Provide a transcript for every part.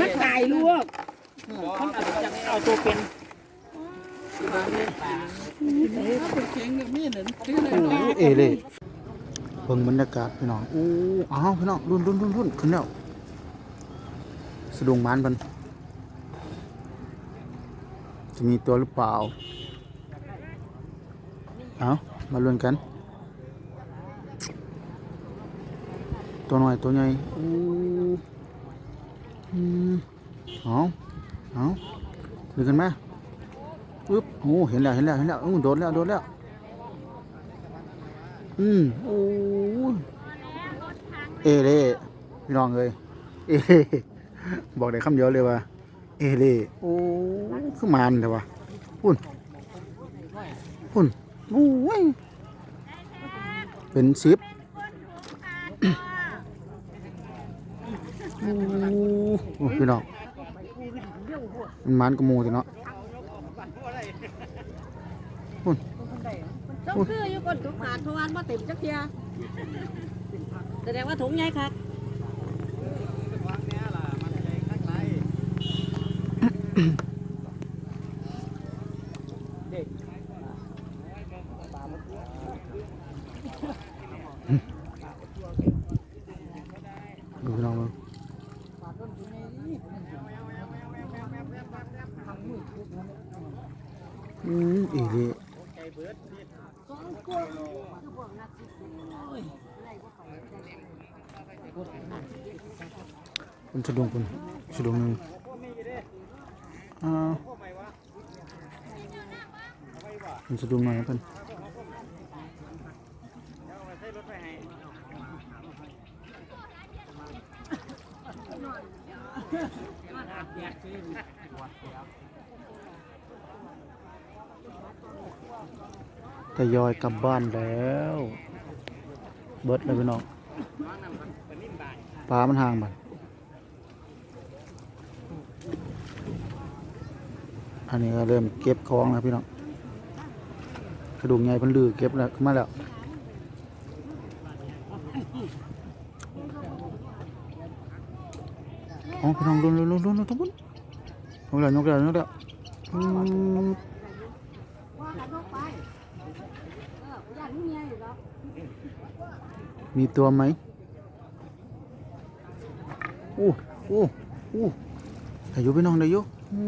มันตายลูกมันอาจจะเอาตัวเป็นเอเลยเบิ่งบรรยากาศพี่น้องอู้อ้าวพี่น้องรุ่นรุ่นรุ่นรุ่นขึ้นแล้วสะดุงมันเพิ่นจะมีตัวหรือเปล่าเอามาลุ้นกัน ตัวหน่อยตัวใหญ่อู้ อืมเอาเอาดูกันไหมาปึ๊บโอ้เห็นแล้วเห็นแล้วเห็นแล้วโดดแล้วโดดแล้ว อืมโอ้เอเล่พี่น้องเลยเอเล่บอกได้คำเดียวเลยว่าเอเล่โอ้ยคือมันแต่ว่าพุ่นพุ่นโอ้ยเป็นสิบโอ้ พี่น้องมันมันกระมูสิเนาะต้องคืออยู่ก้นถุงผ่านเพราะว่ามาเต็มจักเทียแสดงว่าถุงใหญ่ครับดูพี่น้องมึง อืมเอเล่คุณสะดุงคุณสะดุงหนึ่งอ่าคุณสะดุงหน่อยนะเพิ่น ทยอยกลับบ้านแล้ว เบิดเลยพี่น้องปลามันห่างบันอันนี้ก็เริ่มเก็บของแล้วพี่น้องกระดูกใหญ่เพันลือเก็บแล้วขึ้นมาแล้วอ๋อพี่น้องลุ้นลุ้นลุ้นลุ้นลุ้นทุกคนยกแล้วยกแล้วยกแล้วอืม ว่ากันเข้าไปเออญาติเมีตัวไหมอู้อู้อู้ได้อยู่พี่น้องได้อยู่อู้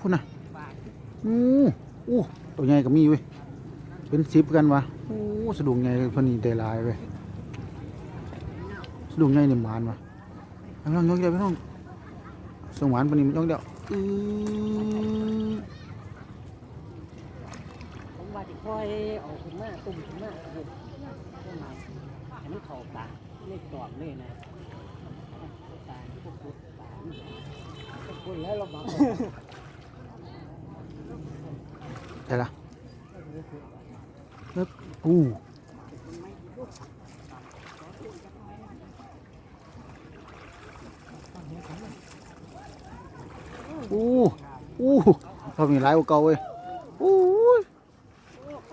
พุ่นน่ะอู้อู้ตัวใหญ่ก็มีเว้ยเป็นสิบกันวะอู้สะดุ้งใหญ่พอนนี่ได้ลายเว้ยสะดุ้งใหญ่นี่หมานวะเอาพี่น้องยกเดียวพี่น้องสงหวานปานนี้มันยกเดียวอือ ผมว่คอยเอาขึ้นมาตุ่มขึ้นมาเห็นต้นไม้อันนี้เขาตาเล็กตอกเลยนะตาพวกพุทธตาพวกคุณแล้วเราบอกได้ละปึ๊บอู้อู้อู้เรามีหลายกว่าเก่าเว้ยอู้ยเ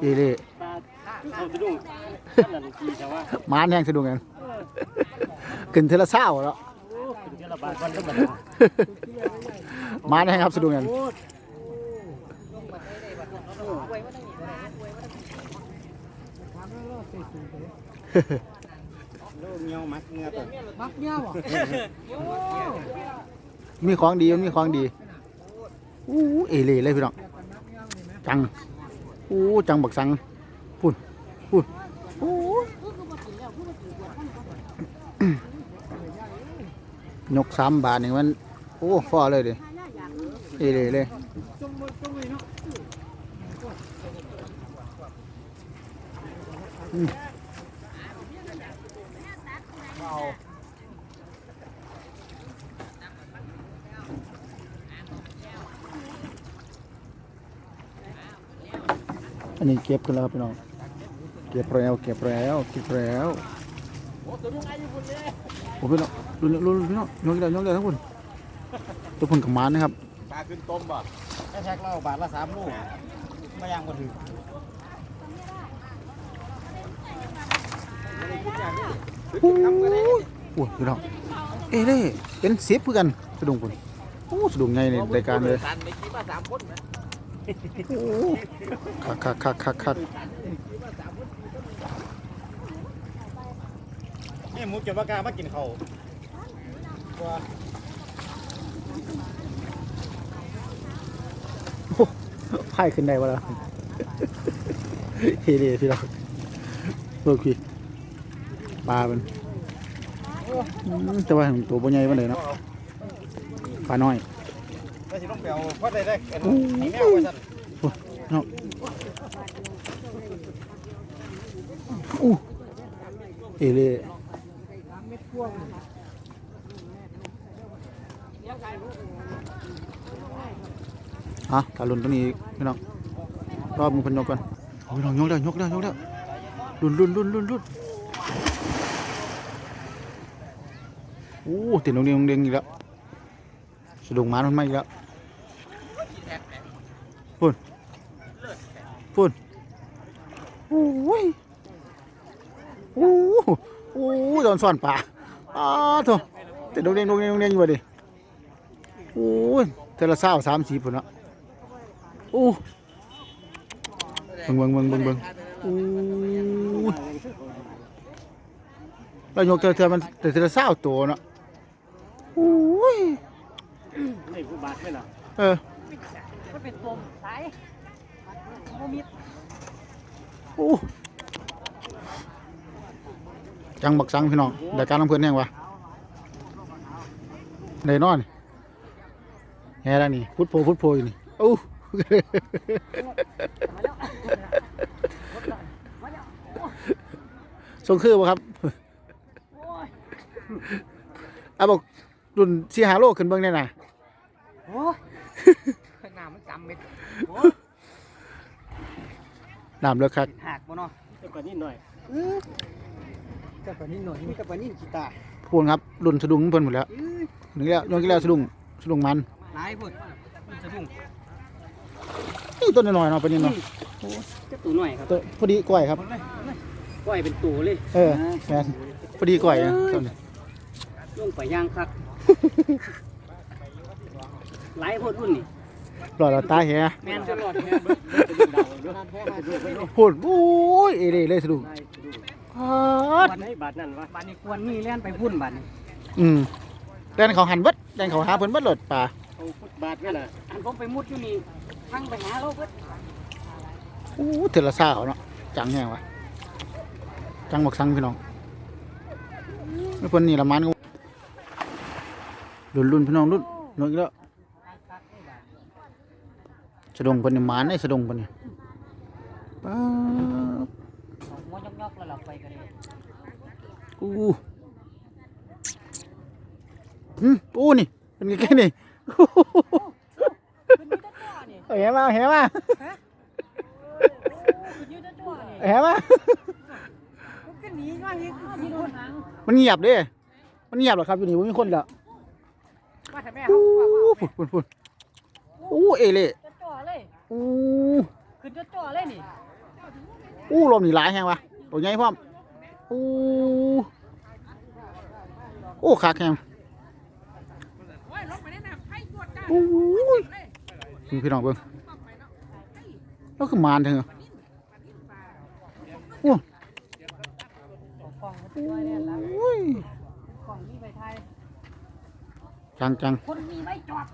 อเล่ตาเขาจะดูนั่นทีแต่ว่าหมานแห้งสะดุ้งกันขึ้นเทอละเศร้าแล้วเป็นเทระบาดวันธรรมดาหมานแห้งครับสะดุ้งกันมักเงี้ยวอะมีของดีมันมีของดีอู้เอเล่เลยพี่น้องจัง อ้จังบักสังพุ่นพุ่นอู้ยกสามบาทนี่มัน โอ้ฟอเลยดิเอเลยเลยอืม อันนี้เก็บกันแล้วครับพี่น้อง เก็บแล้วเก็บแล้วเก็บแล้วโอ้พี่น้องดูดูดูพี่น้องยกเดียวยกเดียวทั้งคนตัวคนกับหมานนะครับปลาขึ้นต้มบ่แค่แท็กเราบาทละสามลูกไม่ย่างก็ถือโอ้ยโอ้ยพี่น้องเอ้เล่เป็นเซฟเพื่อกันสะดุ้งคนโอ้สะดุ้งไงในรายการเลยสันใน คักคักคักคักคักนี่หมูจนว่ากามากินเขาวว่าไพ่ขึ้นได้วะล่ะเฮเดพี่เราเบิกพี่ปลาเป็นแต่ว่าตัวบ่ใหญ่ปานใดเนาะปลาน้อย ได้สิต้องไปเอาเพราะได้ได้อันนี้แมวไว้สั่นเนาะอู้เอเล่อะตาลุนตัวนี้พี่น้องรอบมึงเพันยกก่อนเอาพี่น้องยกแล้วยกแล้วยกแล้วลุนลุนลุนลุนลุนโอ้ติดลงเดียงลงเดียงอีกแล้วสะดุ้งหมามันมาอีกแล้ว พุ่นโอ้ยโอ้โหโอ้โหโดนซ่อนป่าอ้าโถแต่ดงเด้งดงเด้งดงเด้งอยู่บ่ดิโอ้ยแต่ละเศร้าสามสี่พุ่นเนาะโอ้เบิ่งเบิ่งเบิ่งเบิ่งเบิ่งโอ้ยเรายกเธอเธอมันแต่แต่ละเศร้าตัวเนาะโอ้ยนี่ผู้บาดไหมล่ะเออมัน เป็นปมสายบ่มีโอ้จังบักสังพี่น้องรายการลำเพื่อนแห้งวะได้นอนแฮ่แล้วนี่พุทโพพุทโพอยู่นี่โอ้ส่งคือบ่ครับเอาบอกรุ่นสีหาโลขึ้นเบิ่งได้น่ะโอ้ย น้ำมันจำเม็ด น้ำเลิกคักหักบ่เนาะเจ้าปลานิ่หน่อยเจ้าปลานิ่หน่อยมีกับปลานิ่กีตาร์พูนครับรุ่นสะดุ้งเพิ่นหมดแล้วนึกแล้วยกแล้วสะดุ้งสะดุ้งมันหลายพุ่นมันจะดุ้งนี่ต้นน้อยๆเนาะปานนี้เนาะเจ้าตัวหน่อยครับตัวพอดีกล้วยครับก้อยเป็นตัวเลย เออแม่นพอดีกล้วยนะต้นนี้ลงไปย่างคักหลายโพดรุ่นนี่ หลอดเราตาแฮแม่นจะรอดแค่เบิ้ลจะดูดาวด้วยจะดูไปเลยพูดโอ้ยเอเล่เลยสะดุ้งฮอดวันไหนบาดนั่นวะบาดนี้ควรนี่เล่นไปพุ่นบาดนี้อืมแดนเขาหันเบิดแดนเขาหาเพิ่นเบิดโหลดป่าเอาฟุตบาดนี่แหละอันผมไปมุดอยู่นี่ทั้งไปหาเราเพิ่นโอ้เทอละซ่าเอาเนาะจังแฮงวะจังบักสังพี่น้องแล้วเพิ่นนี่ละมันก็รุ่นรุ่นพี่น้องรุ่นน้องอีกแล้ว สะดงเพิ่นนี่หมานไอ้สะดงเพิ่นนี่ป๊าบหัวยอกๆแล้วเราไปกันเลยอู้อืมอู้นี่เป็นไงกันนี่ขึ้นยืดตัวนี่เอาแหมาเอาแหมาขึ้นยืดตัวนี่เอาแหมามันก็หนีมาอีกมีโดนหางมันเงียบเด้ มันเงียบเหรอครับอยู่นี่บ่มีคนแล้วมาแต่แม่อู้เขาบอกว่าฝุ่นฝุ่นฝุ่นอู้เอเล่ อเลยอู้ขึ้นจะจ่อเลยนี่อู้ลมนี่หลายแฮงวะตัวใหญ่พร้อมอู้โอ้คักแฮงอู้ยนี่พี่น้องเบิ่งแล้วคือมานเถอะโอ้กล่องมันน้อยเนี่ยละโอ้ยกล่องนี่ไปไทยจังจังคนมีไม่จอด